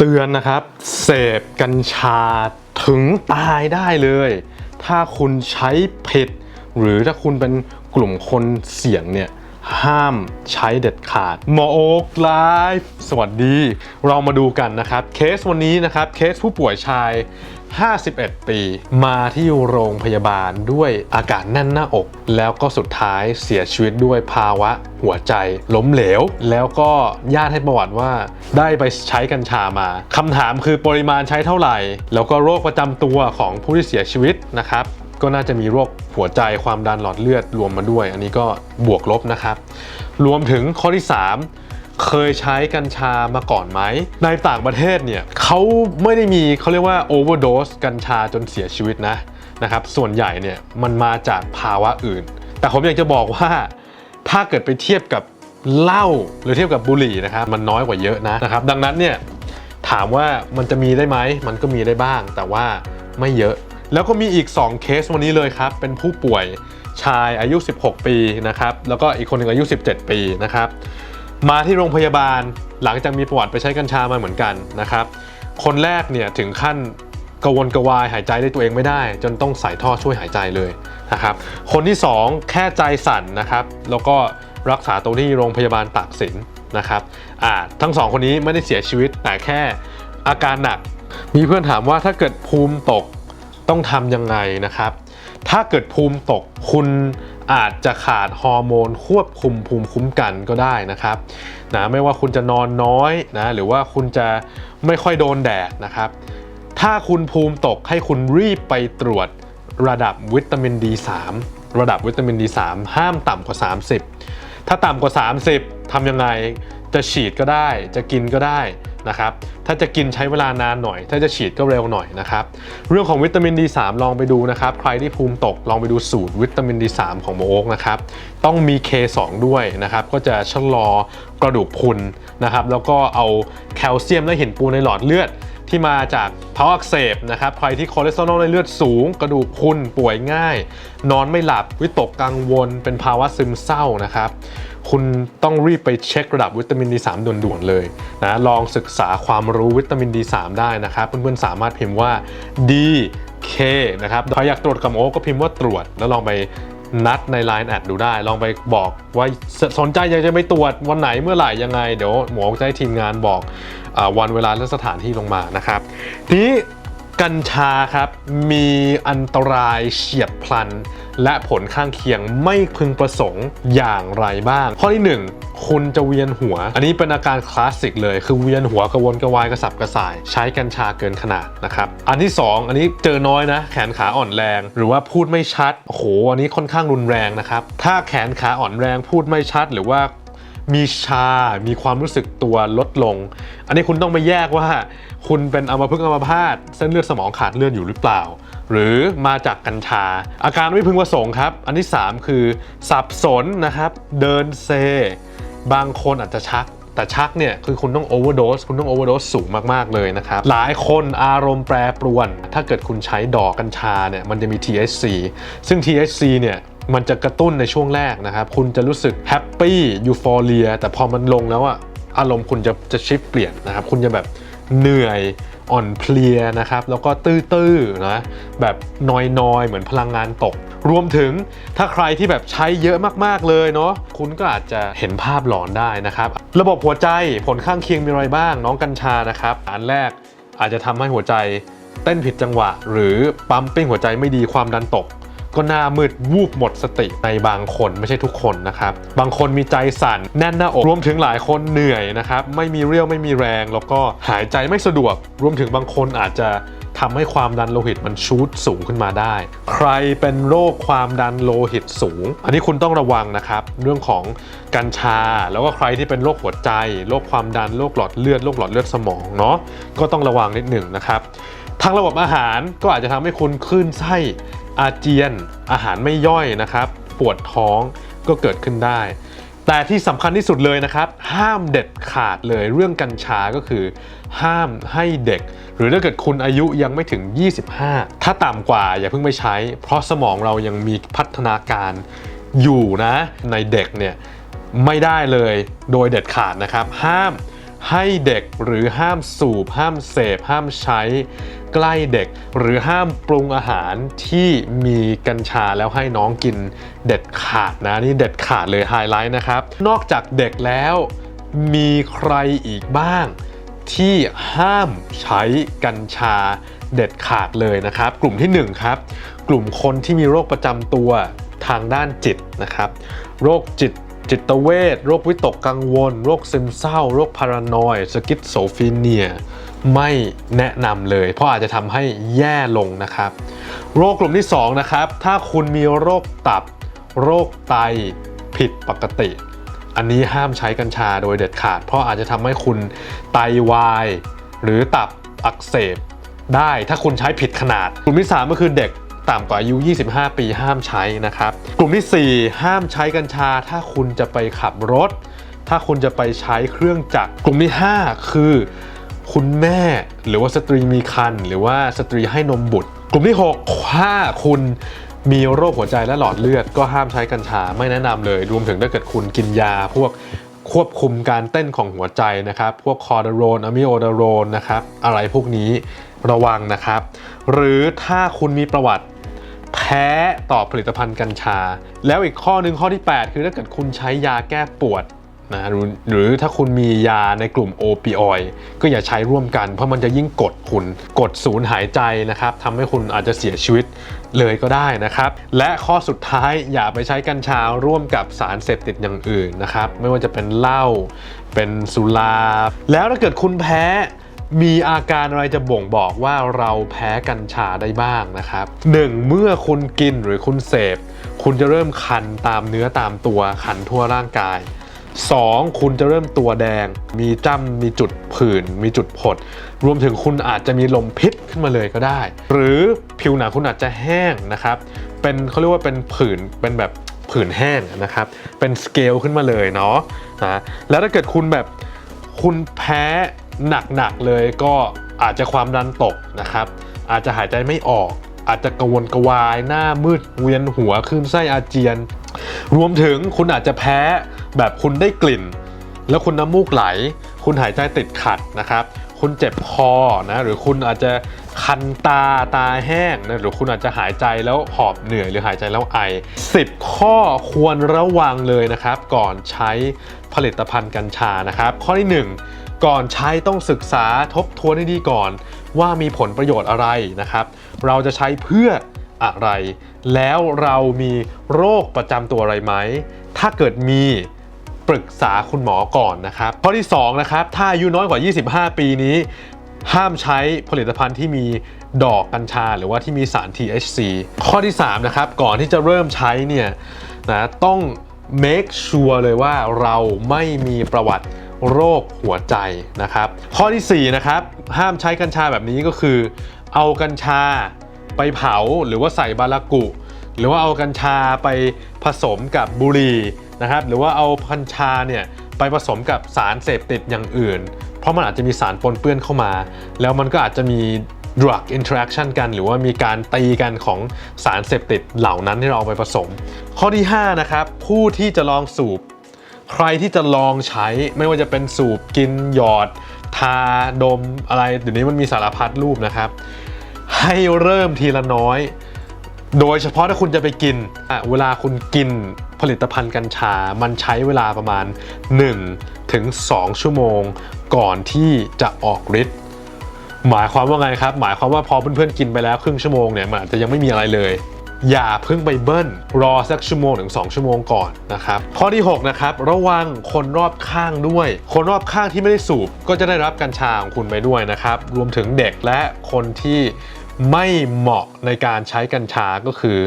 เตือนนะครับ เสพกัญชาถึงตายได้เลย ถ้าคุณใช้ผิด หรือถ้าคุณเป็นกลุ่มคนเสี่ยงเนี่ยห้ามใช้เด็ดขาดหมอโอ๊กไลฟ์สวัสดี เรามาดูกันนะครับ เคสวันนี้นะครับ เคสผู้ป่วยชาย 51 ปี มาที่โรงพยาบาลด้วยอาการแน่นหน้าอก แล้วก็สุดท้ายเสียชีวิตด้วยภาวะหัวใจล้มเหลว แล้วก็ญาติให้ประวัติว่าได้ไปใช้กัญชามาคำถามคือปริมาณใช้เท่าไหร่ แล้วก็โรคประจำตัวของผู้ที่เสียชีวิตนะครับก็น่าจะมีโรคหัวใจความดันหลอดเลือดรวมมาด้วย อันนี้ก็บวกลบนะครับ รวมถึงข้อที่ 3 เคยใช้กัญชามาก่อนไหม ในต่างประเทศเนี่ยเขาไม่ได้มีเขาเรียกว่าโอเวอร์โดสกัญชาจนเสียชีวิตนะนะครับ ส่วนใหญ่เนี่ยมันมาจากภาวะอื่น แต่ผมอยากจะบอกว่าถ้าเกิดไปเทียบกับเหล้าหรือเทียบกับบุหรี่นะครับมันน้อยกว่าเยอะนะนะครับ ดังนั้นเนี่ยถามว่ามันจะมีได้ไหมมันก็มีได้บ้าง แต่ว่าไม่เยอะ แล้วก็มีอีก 2 เคสวันนี้เลยครับ เป็นผู้ป่วยชายอายุ 16 ปีนะครับ แล้วก็อีกคนหนึ่งอายุ 17 ปีนะครับ มาที่โรงพยาบาลหลังจากมีประวัติไปใช้กัญชามาเหมือนกันนะครับ คนแรกเนี่ยถึงขั้นกระวนกระวายหายใจได้ตัวเองไม่ได้ จนต้องใส่ท่อช่วยหายใจเลยนะครับ คนที่ 2 แค่ใจสั่นนะครับ แล้วก็รักษาตัวที่โรงพยาบาลตากสินนะครับอ่าทั้งสองคนนี้ไม่ได้เสียชีวิตแต่แค่อาการหนัก มีเพื่อนถามว่าถ้าเกิดภูมิตกต้องทำยังไงนะครับ ถ้าเกิดภูมิตกคุณอาจจะขาดฮอร์โมนควบคุมภูมิคุ้มกันก็ได้นะครับนะไม่ว่าคุณจะนอนน้อยนะหรือว่าคุณจะไม่ค่อยโดนแดดนะครับ ถ้าคุณภูมิตกให้คุณรีบไปตรวจระดับวิตามิน D3 ระดับวิตามิน D3 ห้ามต่ำกว่า 30 ถ้าต่ำกว่า 30ทำยังไงจะฉีดก็ได้ จะกินก็ได้ นะครับ ถ้าจะกินใช้เวลานานหน่อย ถ้าจะฉีดก็เร็วหน่อยนะครับ เรื่องของวิตามิน D3 ลองไปดูนะครับ ใครที่ภูมิตกลองไปดูสูตรวิตามิน D3 ของโมโอ๊กนะครับ ต้องมี K2 ด้วยนะครับ ก็จะชะลอกระดูกพุนนะครับ แล้วก็เอาแคลเซียมและหินปูนในหลอดเลือด ที่มาจากภาวะอักเสบนะครับใครที่คอเลสเตอรอลในเลือดสูง กระดูกพรุนป่วยง่าย นอนไม่หลับวิตกกังวล เป็นภาวะซึมเศร้านะครับคุณต้องรีบไปเช็คระดับวิตามิน D3 ด่วนๆเลยนะลองศึกษาความรู้วิตามิน D3 ได้นะครับเพื่อนๆสามารถพิมพ์ว่า D K นะครับใครอยากตรวจกับหมอก็พิมพ์ว่าตรวจแล้วลองไป นัดใน Line แอดดูได้ ลองไปบอกว่าสสนใจอยากจะไปตรวจวันไหนเมื่อไหร่ยังไง เดี๋ยวหมอจะให้ทีมงานบอกอวันเวลาและสถานที่ลงมานะครับ ที กัญชาครับมีอันตรายเฉียบพลัน และผลข้างเคียงไม่พึงประสงค์อย่างไรบ้าง ข้อที่ 1 คุณจะเวียนหัว อันนี้เป็นอาการคลาสสิกเลย คือเวียนหัวกระวนกระวายกระสับกระส่าย ใช้กัญชาเกินขนาดนะครับ อันที่ 2 อันนี้เจอน้อยนะ แขนขาอ่อนแรง หรือว่าพูดไม่ชัดโอ้โหอันนี้ค่อนข้างรุนแรงนะครับถ้าแขนขาอ่อนแรงพูดไม่ชัด หรือว่า มีชา มีความรู้สึกตัวลดลง อันนี้คุณต้องไปแยกว่า คุณเป็นอัมพฤกษ์อัมพาตเส้นเลือดสมองขาดเลือดอยู่หรือเปล่า หรือมาจากกัญชา อาการไม่พึงประสงค์ครับ อันที่ 3 คือ สับสนนะครับ เดินเซ บางคนอาจจะชัก แต่ชักเนี่ยคือคุณต้องโอเวอร์โดสคุณต้องโอเวอร์โดสสูงมากๆเลยนะครับ หลายคนอารมณ์แปรปรวน ถ้าเกิดคุณใช้ดอกกัญชาเนี่ยมันจะมี THC ซึ่ง THC เนี่ย มันจะกระตุ้นในช่วงแรกนะครับ คุณจะรู้สึกแฮปปี้ยูฟอเรียแต่พอมันลงแล้วอะอารมณ์คุณจะจะชิฟเปลี่ยนนะครับ คุณจะแบบเหนื่อยอ่อนเพลียนะครับ แล้วก็ตื้อๆนะแบบนอยๆ เหมือนพลังงานตก รวมถึงถ้าใครที่แบบใช้เยอะมากๆเลยเนาะคุณก็อาจจะเห็นภาพหลอนได้นะครับ ระบบหัวใจผลข้างเคียงมีอะไรบ้าง น้องกัญชานะครับ อันแรกอาจจะทำให้หัวใจเต้นผิดจังหวะ หรือปั๊มปิ้งหัวใจไม่ดีความดันตก ก็หน้ามืดวูบหมดสติในบางคนไม่ใช่ทุกคนนะครับ บางคนมีใจสั่นแน่นหน้าอกรวมถึงหลายคนเหนื่อยนะครับ ไม่มีเรี่ยวไม่มีแรง แล้วก็หายใจไม่สะดวก รวมถึงบางคนอาจจะทำให้ความดันโลหิตมันชูดสูงขึ้นมาได้ ใครเป็นโรคความดันโลหิตสูง อันนี้คุณต้องระวังนะครับ เรื่องของกัญชา แล้วก็ใครที่เป็นโรคหัวใจ โรคความดัน โรคหลอดเลือด โรคหลอดเลือดสมองเนาะ ก็ต้องระวังนิดหนึ่งนะครับ ทางระบบอาหารก็อาจจะทำให้คุณคลื่นไส้ อาเจียน อาหารไม่ย่อยนะครับ ปวดท้องก็เกิดขึ้นได้ แต่ที่สำคัญที่สุดเลยนะครับ ห้ามเด็ดขาดเลยเรื่องกัญชาก็คือ ห้ามให้เด็ก หรือถ้าเกิดคุณอายุยังไม่ถึง 25 ถ้าต่ำกว่าอย่าเพิ่งไปใช้ เพราะสมองเรายังมีพัฒนาการอยู่นะ ในเด็กเนี่ยไม่ได้เลยโดยเด็ดขาดนะครับ ห้าม ให้เด็กหรือห้ามสูบ ห้ามเสพ ห้ามใช้ ใกล้เด็กหรือห้ามปรุงอาหารที่มีกัญชาแล้วให้น้องกินเด็ดขาดนะ นี่เด็ดขาดเลยไฮไลท์นะครับ นอกจากเด็กแล้วมีใครอีกบ้าง ที่ห้ามใช้กัญชาเด็ดขาดเลยนะครับ กลุ่มที่1ครับกลุ่มคนที่มีโรคประจำตัวทางด้านจิตนะครับ โรคจิต จิตเวชโรควิตกกังวล โรคซึมเศร้า โรคพารานอยสกิสโซฟีเนีย ไม่แนะนำเลย เพราะอาจจะทำให้แย่ลงนะครับ โรคกลุ่มที่ 2 นะครับ ถ้าคุณมีโรคตับ โรคไตผิดปกติ อันนี้ห้ามใช้กัญชาโดยเด็ดขาด เพราะอาจจะทำให้คุณไตวาย หรือตับอักเสบได้ถ้าคุณใช้ผิดขนาด กลุ่มที่ 3 ก็คือเด็ก ต่ำกว่าอายุ 25 ปีห้ามใช้นะครับ กลุ่มทีสี่ 4 ห้ามใช้กัญชา ถ้าคุณจะไปขับรถ ถ้าคุณจะไปใช้เครื่องจักร กลุ่มที่ 5 คือ คุณแม่หรือว่าสตรีมีครรภ์หรือว่าสตรีให้นมบุตร กลุ่มที่ 6 ถ้าคุณมีโรคหัวใจและหลอดเลือดก็ห้ามใช้กัญชาไม่แนะนำเลย รวมถึงถ้าเกิดคุณกินยา พวกควบคุมการเต้นของหัวใจนะครับ พวกคอร์ดโรนอะมิโอดาโรนนะครับ อะไรพวกนี้ระวังนะครับ หรือถ้าคุณมีประวัติ พ้ต่อผลิตภัณฑ์กัญชา แล้วอีกข้อหนึ่งข้อที่ 8 คือถ้าเกิดคุณใช้ยาแก้ปวดนะหรือหรือถ้าคุณมียาในกลุ่มโอปิออยด์ก็อย่าใช้ร่วมกัน เพราะมันจะยิ่งกดคุณกดศูนย์หายใจนะครับทำให้คุณอาจจะเสียชีวิตเลยก็ได้นะครับ และข้อสุดท้ายอย่าไปใช้กัญชาร่วมกับสารเสพติดอย่างอื่นนะครับ ไม่ว่าจะเป็นเหล้าเป็นสุราแล้วถ้าเกิดคุณแพ้ มีอาการอะไรจะบ่งบอกว่าเราแพ้กัญชาได้บ้างนะครับ 1. เมื่อคุณกินหรือคุณเสพ คุณจะเริ่มคันตามเนื้อตามตัวคันทั่วร่างกาย 2. คุณจะเริ่มตัวแดง มีจ้ำมีจุดผื่น มีจุดผด รวมถึงคุณอาจจะมีลมพิษขึ้นมาเลยก็ได้ หรือผิวหนังคุณอาจจะแห้งนะครับ เป็นเขาเรียกว่าเป็นผื่น เป็นแบบผื่นแห้งนะครับ เป็นสเกลขึ้นมาเลยเนาะนะแล้วถ้าเกิดคุณแบบคุณแพ้ หนักๆเลยก็อาจจะความดันตกนะครับ อาจจะหายใจไม่ออก อาจจะกระวนกระวาย หน้ามืดเวียนหัวคลื่นไส้อาเจียน รวมถึงคุณอาจจะแพ้แบบคุณได้กลิ่น แล้วคุณน้ำมูกไหล คุณหายใจติดขัดนะครับ คุณเจ็บคอนะหรือคุณอาจจะคันตาตาแห้งนะหรือคุณอาจจะหายใจแล้วหอบเหนื่อยหรือหายใจแล้วไอ 10 ข้อควรระวังเลยนะครับ ก่อนใช้ผลิตภัณฑ์กัญชานะครับ ข้อที่ 1 ก่อนใช้ต้องศึกษาทบทวนให้ดีก่อน ว่ามีผลประโยชน์อะไรนะครับ เราจะใช้เพื่ออะไร แล้วเรามีโรคประจำตัวอะไรไหม ถ้าเกิดมีปรึกษาคุณหมอก่อนนะครับ ข้อที่2นะครับถ้าอายุน้อยกว่า 25 ปีนี้ ห้ามใช้ผลิตภัณฑ์ที่มีดอกกัญชา หรือว่าที่มีสาร THC ข้อที่3นะครับก่อนที่จะเริ่มใช้เนี่ยนะต้อง make sure เลยว่าเราไม่มีประวัติ โรคหัวใจนะครับ ข้อทีสี่4นะครับห้ามใช้กัญชาแบบนี้ก็คือ เอากัญชาไปเผาหรือว่าใส่บารากุ หรือว่าเอากัญชาไปผสมกับบุหรี่นะครับ หรือว่าเอากัญชาเนี่ยไปผสมกับสารเสพติดอย่างอื่น เพราะมันอาจจะมีสารปนเปื้อนเข้ามา แล้วมันก็อาจจะมี drug interaction กัน หรือว่ามีการตีกันของสารเสพติดเหล่านั้นที่เราเอาไปผสม ข้อที่ 5 นะครับ ผู้ที่จะลองสูบ ใครที่จะลองใช้ไม่ว่าจะเป็นสูบกินหยอด ทาดมอะไรเดี๋ยวนี้มันมีสารพัดรูปนะครับ ให้เริ่มทีละน้อย โดยเฉพาะถ้าคุณจะไปกินอะเวลาคุณกินผลิตภัณฑ์กัญชา มันใช้เวลาประมาณ 1 ถึง 2 ชั่วโมง ก่อนที่จะออกฤทธิ์หมายความว่าไงครับ หมายความว่าพอเพื่อนๆกินไปแล้วครึ่งชั่วโมงเนี่ยมันอาจจะยังไม่มีอะไรเลย อย่าเพิ่งไปเบิ้ลรอสักชั่วโมงถึง 2 ชั่วโมงก่อนนะครับข้อที่6นะครับระวังคนรอบข้างด้วย คนรอบข้างที่ไม่ได้สูบก็จะได้รับกัญชาของคุณไปด้วยนะครับ รวมถึงเด็กและคนที่ไม่เหมาะในการใช้กัญชาก็คือ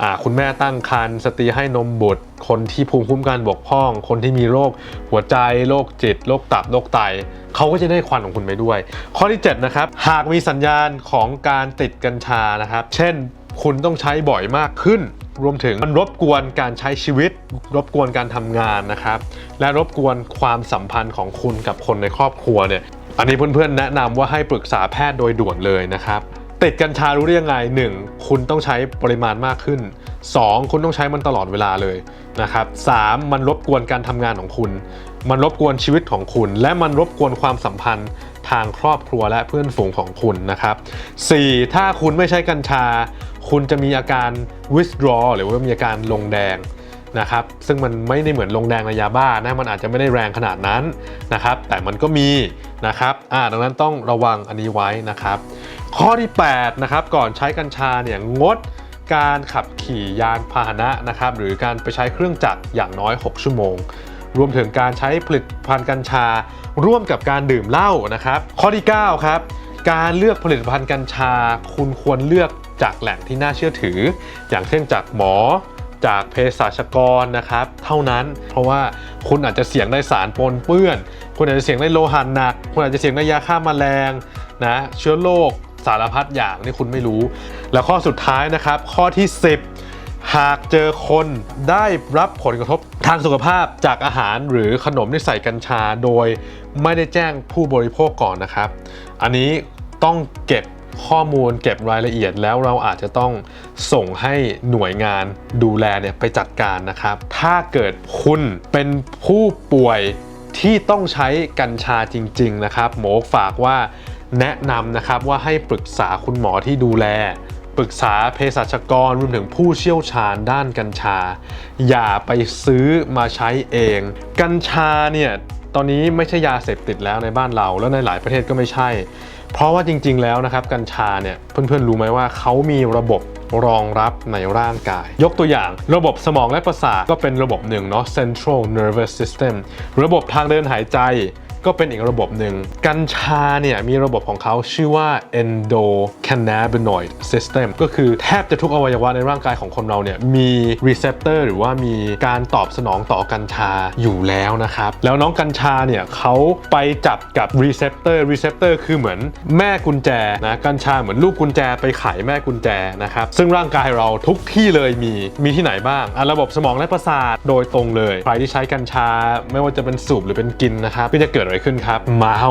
อคุณแม่ตั้งครรภ์สตรีให้นมบุตร คนที่ภูมิคุ้มกันบกพร่อง คนที่มีโรคหัวใจโรคจิตโรคตับโรคไตเขาก็จะได้ควันของคุณไปด้วย ข้อที่7นะครับหากมีสัญญาณของการติดกัญชานะครับ เช่น คุณต้องใช้บ่อยมากขึ้น รวมถึงมันรบกวนการใช้ชีวิต รบกวนการทำงานนะครับ และรบกวนความสัมพันธ์ของคุณกับคนในครอบครัวเนี่ยอันนี้เพื่อนๆแนะนำว่าให้ปรึกษาแพทย์โดยด่วนเลยนะครับติดกัญชารู้ได้ยังไง 1. คุณต้องใช้ปริมาณมากขึ้น 2. คุณต้องใช้มันตลอดเวลาเลยนะครับ 3. มันรบกวนการทำงานของคุณ มันรบกวนชีวิตของคุณ และมันรบกวนความสัมพันธ์ทางครอบครัวและเพื่อนฝูงของคุณนะครับ 4. ถ้าคุณไม่ใช้กัญชา คุณจะมีอาการ withdraw หรือว่ามีอาการลงแดงนะครับ ซึ่งมันไม่ได้เหมือนลงแดงในยาบ้านะ มันอาจจะไม่ได้แรงขนาดนั้นนะครับ แต่มันก็มีนะครับ อ่า ดังนั้นต้องระวังอันนี้ไว้นะครับ ข้อที่ 8 นะครับ ก่อนใช้กัญชาเนี่ยงดการขับขี่ยานพาหนะนะครับ หรือการไปใช้เครื่องจักรอย่างน้อย 6 ชั่วโมง รวมถึงการใช้ผลิตภัณฑ์กัญชา ร่วมกับการดื่มเหล้านะครับ ข้อที่ 9 ครับ การเลือกผลิตภัณฑ์กัญชา คุณควรเลือก จากแหล่งที่น่าเชื่อถือ อย่างเช่นจากหมอจากเภสัชกรนะครับ เท่านั้นเพราะว่าคุณอาจจะเสี่ยงได้สารปนเปื้อน คุณอาจจะเสี่ยงได้โลหะหนัก คุณอาจจะเสี่ยงได้ยาฆ่าแมลงนะเชื้อโรคสารพัดอย่างที่คุณไม่รู้ แล้วข้อสุดท้ายนะครับ ข้อที่ 10 หากเจอคนได้รับผลกระทบทางสุขภาพจากอาหารหรือขนมที่ใส่กัญชาโดยไม่ได้แจ้งผู้บริโภคก่อนนะครับ อันนี้ต้องเก็บ ข้อมูลเก็บรายละเอียดแล้วเราอาจจะต้องส่งให้หน่วยงานดูแลเนี่ยไปจัดการนะครับ ถ้าเกิดคุณเป็นผู้ป่วยที่ต้องใช้กัญชาจริง ๆ นะครับ หมอฝากว่าแนะนำนะครับว่าให้ปรึกษาคุณหมอที่ดูแล ปรึกษาเภสัชกรรวมถึงผู้เชี่ยวชาญด้านกัญชา อย่าไปซื้อมาใช้เอง กัญชาเนี่ยตอนนี้ไม่ใช่ยาเสพติดแล้วในบ้านเรา แล้วในหลายประเทศก็ไม่ใช่ เพราะว่าจริงๆแล้วนะครับกัญชาเนี่ยเพื่อนๆรู้ไหมว่าเขามีระบบรองรับในร่างกาย ยกตัวอย่างระบบสมองและประสาทก็เป็นระบบหนึ่งเนาะ central nervous system ระบบทางเดินหายใจ ก็เป็นอีกระบบหนึ่ง กัญชาเนี่ยมีระบบของเขาชื่อว่า endocannabinoid system ก็คือแทบจะทุกอวัยวะในร่างกายของคนเราเนี่ยมี receptor หรือว่ามีการตอบสนองต่อกัญชาอยู่แล้วนะครับ แล้วน้องกัญชาเนี่ยเขาไปจับกับ receptor receptor คือเหมือนแม่กุญแจนะกัญชาเหมือนลูกกุญแจไปไขแม่กุญแจนะครับ ซึ่งร่างกายเราทุกที่เลยมีมีที่ไหนบ้างอะระบบสมองและประสาทโดยตรงเลย ใครที่ใช้กัญชาไม่ว่าจะเป็นสูบหรือเป็นกินนะครับก็จะเกิดอะไรขึ้นครับ เมา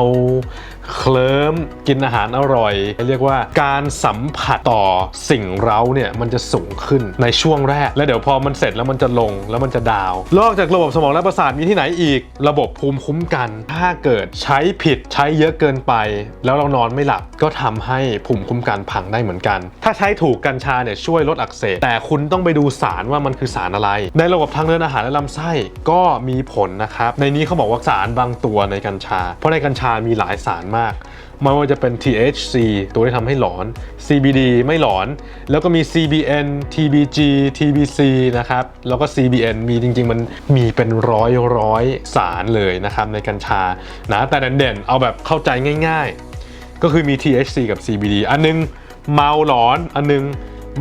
เคลิ้มกินอาหารอร่อย เรียกว่าการสัมผัสต่อสิ่งเร้าเนี่ยมันจะสูงขึ้นในช่วงแรก แล้วเดี๋ยวพอมันเสร็จแล้วมันจะลงแล้วมันจะดาว นอกจากระบบสมองและประสาทมีที่ไหนอีก ระบบภูมิคุ้มกัน ถ้าเกิดใช้ผิดใช้เยอะเกินไป แล้วเรานอนไม่หลับก็ทำให้ภูมิคุ้มกันพังได้เหมือนกัน ถ้าใช้ถูกกัญชาเนี่ยช่วยลดอักเสบแต่คุณต้องไปดูสารว่ามันคือสารอะไร ในระบบทางเดินอาหารและลำไส้ก็มีผลนะครับในนี้เขาบอกว่าสารบางตัวในกัญชา เพราะในกัญชามีหลายสารมากไม่ว่าจะเป็น THC ตัวที่ทำให้หลอน CBD ไม่หลอน แล้วก็มี CBN TBG TBC นะครับ แล้วก็ CBN มีจริง ๆ มันมีเป็นร้อยร้อยสารเลยนะครับในกัญชานะแต่เด่นๆ เอาแบบเข้าใจง่ายๆ ก็คือมี THC กับ CBD อันนึงเมาหลอน อันนึง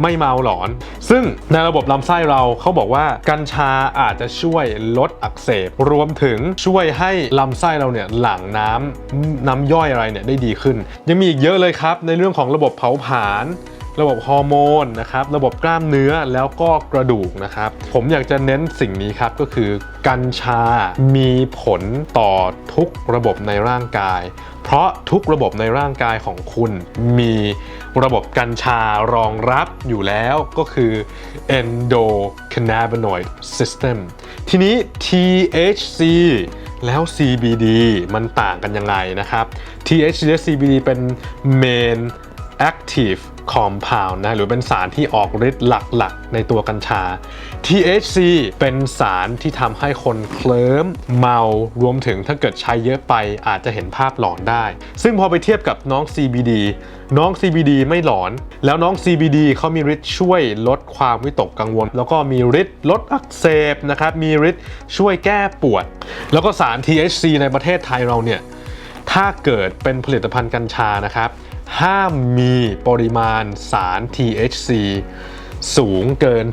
ไม่เมาหลอน ซึ่งในระบบลำไส้เราเขาบอกว่ากัญชาอาจจะช่วยลดอักเสบ รวมถึงช่วยให้ลำไส้เราเนี่ยหลั่งน้ำน้ำย่อยอะไรเนี่ยได้ดีขึ้น ยังมีอีกเยอะเลยครับ ในเรื่องของระบบเผาผลาญระบบฮอร์โมนนะครับ ระบบกล้ามเนื้อแล้วก็กระดูกนะครับ ผมอยากจะเน้นสิ่งนี้ครับก็คือกัญชามีผลต่อทุกระบบในร่างกาย เพราะทุกระบบในร่างกายของคุณมีระบบกัญชารองรับอยู่แล้วก็คือ endocannabinoid system ทีนี้ THC แล้ว CBD มันต่างกันยังไงนะครับ THC และ CBD เป็น main active compound นะหรือเป็นสารที่ออกฤทธิ์หลักๆ ในตัวกัญชา THC เป็นสารที่ทำให้คนเคลิ้มเมารวมถึงถ้าเกิดใช้เยอะไปอาจจะเห็นภาพหลอนได้ ซึ่งพอไปเทียบกับน้อง CBD น้อง CBD ไม่หลอน แล้วน้อง CBD เขามีฤทธิ์ช่วยลดความวิตกกังวล แล้วก็มีฤทธิ์ลดอักเสบนะครับมีฤทธิ์ช่วยแก้ปวด แล้วก็สาร THC ในประเทศไทยเราเนี่ยถ้าเกิดเป็นผลิตภัณฑ์กัญชานะครับ ห้ามมีปริมาณสาร THC สูงเกิน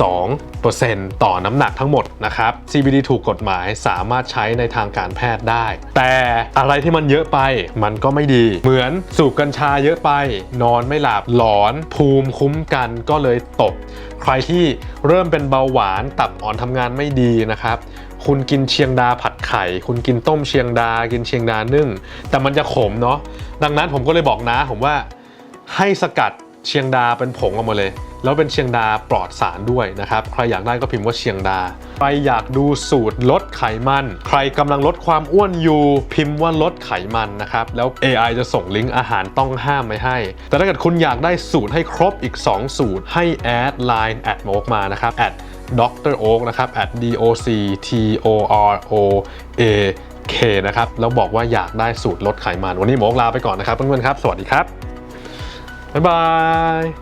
0.2%ต่อน้ำหนักทั้งหมดนะครับ CBD ถูกกฎหมายสามารถใช้ในทางการแพทย์ได้ แต่อะไรที่มันเยอะไปมันก็ไม่ดี เหมือนสูบกัญชาเยอะไป นอนไม่หลับหลอนภูมิคุ้มกันก็เลยตก ใครที่เริ่มเป็นเบาหวานตับอ่อนทำงานไม่ดีนะครับ คุณกินเชียงดาผัดไข่ คุณกินต้มเชียงดา กินเชียงดานึ่ง แต่มันจะขมเนาะ ดังนั้นผมก็เลยบอกนะ ผมว่าให้สกัดเชียงดาเป็นผงออกมาเลย แล้วเป็นเชียงดาปลอดสารด้วยนะครับ ใครอยากได้ก็พิมพ์ว่าเชียงดา ใครอยากดูสูตรลดไขมัน ใครกำลังลดความอ้วนอยู่ พิมพ์ว่าลดไขมันนะครับ แล้ว AI จะส่งลิงก์อาหารต้องห้ามไว้ให้ แต่ถ้าเกิดคุณอยากได้สูตรให้ครบอีก 2 สูตรให้แอด Line แอดโมกมานะครับแอด Dr. Oak นะครับ at d o c t o r o a k นะครับ แล้วบอกว่าอยากได้สูตรลดไขมัน วันนี้หมอโอ๊คลาไปก่อนนะครับเพื่อนๆครับ สวัสดีครับ บ๊ายบาย